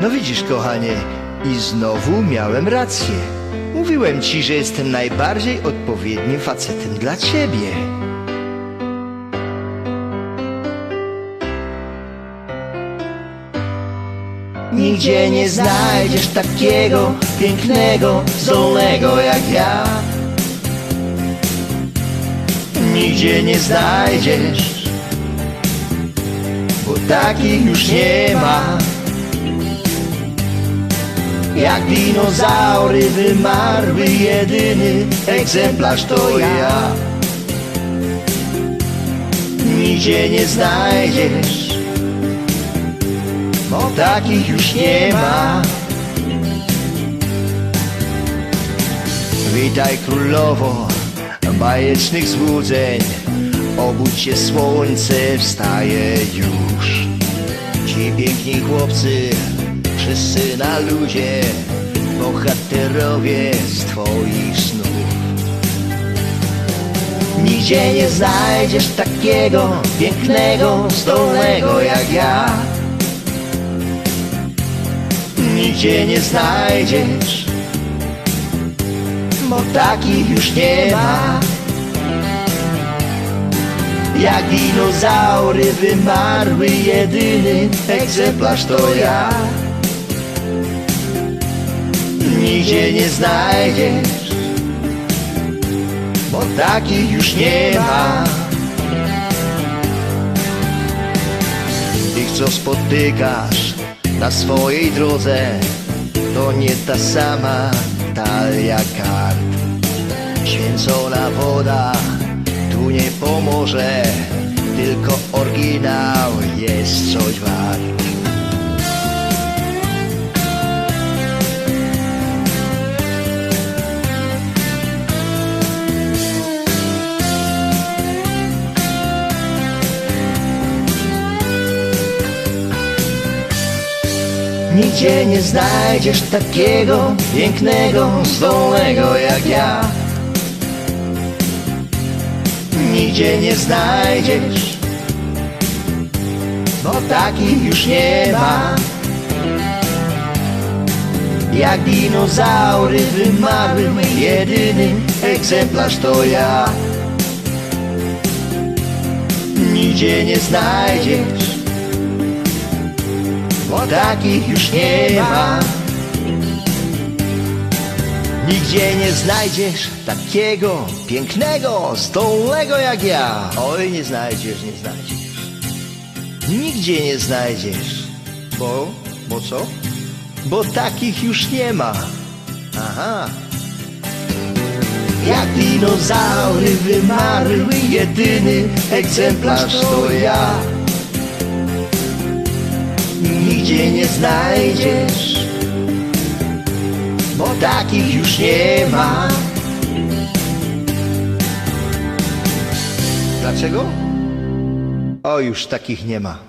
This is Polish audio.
No widzisz, kochanie, i znowu miałem rację. Mówiłem ci, że jestem najbardziej odpowiednim facetem dla ciebie. Nigdzie nie znajdziesz takiego pięknego, zdolnego jak ja. Nigdzie nie znajdziesz, bo takich już nie ma. Jak dinozaury wymarły, jedyny egzemplarz to ja. Nigdzie nie znajdziesz, bo takich już nie ma. Witaj królowo bajecznych złudzeń, obudź się słońce, wstaje już. Ci piękni chłopcy, wszyscy na ludzie, bohaterowie z twoich snów. Nigdzie nie znajdziesz takiego pięknego, zdolnego jak ja. Nigdzie nie znajdziesz, bo takich już nie ma. Jak dinozaury wymarły, jedyny egzemplarz to ja. Nigdzie nie znajdziesz, bo takich już nie ma. Tych, co spotykasz na swojej drodze, to nie ta sama talia kart. Święcona woda tu nie pomoże, tylko oryginał jest coś wart. Nigdzie nie znajdziesz takiego pięknego, zdolnego jak ja. Nigdzie nie znajdziesz, bo takich już nie ma. Jak dinozaury wymarły, jedyny egzemplarz to ja. Nigdzie nie znajdziesz, bo takich już nie ma. Nigdzie nie znajdziesz takiego pięknego, zdolnego jak ja. Oj, nie znajdziesz, nie znajdziesz. Nigdzie nie znajdziesz. Bo, bo co? Bo takich już nie ma. Aha. Jak dinozaury wymarły, jedyny egzemplarz to ja. Nigdzie nie znajdziesz, bo takich już nie ma. Dlaczego? O, już takich nie ma.